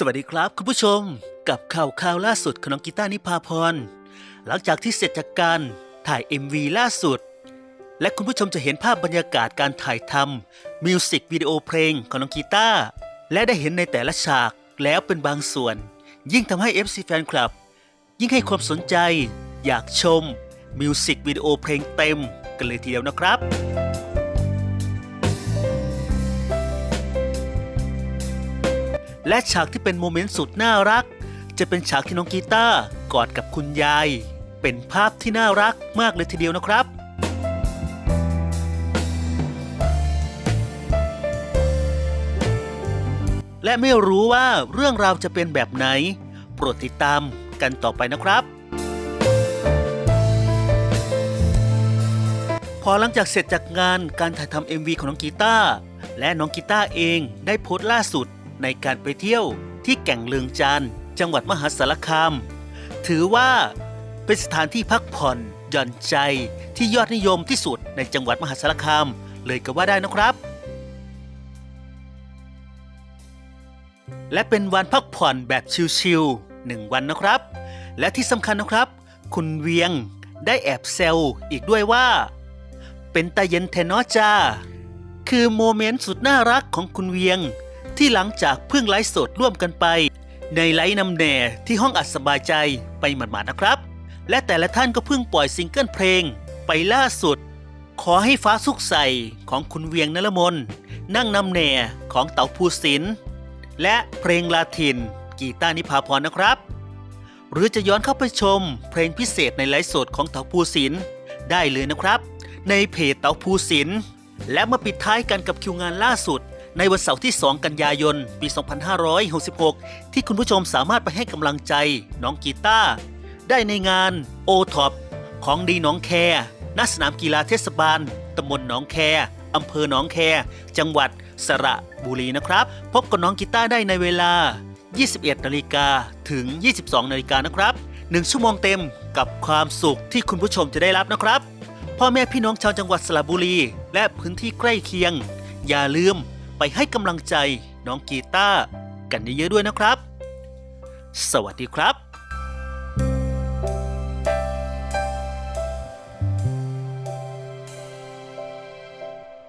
สวัสดีครับคุณผู้ชมกับข่าวข่าวล่าสุดของน้องกีตาร์นิพาพร หลังจากที่เสร็จจากการถ่าย MV ล่าสุด และคุณผู้ชมจะเห็นภาพบรรยากาศการถ่ายทำมิวสิกวิดีโอเพลงของน้องกีตาร์และได้เห็นในแต่ละฉากแล้วเป็นบางส่วน ยิ่งทำให้ FC แฟนคลับ ยิ่งให้ความสนใจ อยากชมมิวสิกวิดีโอเพลงเต็มกันเลยทีเดียวนะครับ และฉากที่เป็นโมเมนต์สุดน่ารัก จะเป็นฉากที่น้องกีตาร์กอดกับคุณยาย เป็นภาพที่น่ารักมากเลยทีเดียวนะครับและไม่รู้ว่าเรื่องราวจะเป็นแบบไหน โปรดติดตามกันต่อไปนะครับ พอหลังจากเสร็จจากงานการถ่ายทำ MV ของน้องกีตาร์และน้องกีตาร์เองได้โพสต์ล่าสุด ในการไปเที่ยวที่แก่งเลืองจันจังหวัดมหาสารคาม ถือว่าเป็นสถานที่พักผ่อนหย่อนใจที่ยอดนิยมที่สุดในจังหวัดมหาสารคาม เลยก็ว่าได้นะครับ และเป็นวันพักผ่อนแบบชิลๆหนึ่งวันนะครับ และที่สำคัญนะครับ คุณเวียงได้แอบเซลอีกด้วยว่า เป็นตาเย็นแทนอจ้าคือโมเมนต์สุดน่ารักของคุณเวียง ที่หลังจากเพิ่งไลฟ์สดร่วมกันไป ในไลฟ์นำแหน่ที่ห้องอัดสบายใจไปหมาดๆนะครับ และแต่ละท่านก็เพิ่งปล่อยซิงเกิลเพลง ไปล่าสุด ขอให้ฟ้าสุกใสของคุณเวียงนลมนนั่งนำแหน่ของเต๋าภูสินทร์และเพลงลาทินกีตาร์นิพาพรนะครับ หรือจะย้อนเข้าไปชมเพลงพิเศษในไลฟ์สดของเต๋าภูสินทร์ได้เลยนะครับ ในเพจเต๋าภูสินทร์และมาปิดท้ายกันกับคิวงานล่าสุด ในวันเสาร์ที่ 2 กันยายน ปี 2566 ที่คุณผู้ชมสามารถไปให้กำลังใจน้องกีตาร์ได้ในงานโอท็อปของดีน้องแคณสนามกีฬาเทศบาลตำบลหนองแคอำเภอหนองแค จังหวัดสระบุรีนะครับ พบกับน้องกีตาร์ได้ในเวลา 21 นาฬิกาถึง 22 นาฬิกานะครับ 1 ชั่วโมงเต็มกับความสุขที่คุณผู้ชมจะได้รับนะครับ พ่อแม่พี่น้องชาวจังหวัดสระบุรี และพื้นที่ใกล้เคียง อย่าลืม ไปให้กำลังใจน้องกีตาร์กันเยอะๆด้วยนะครับ สวัสดีครับ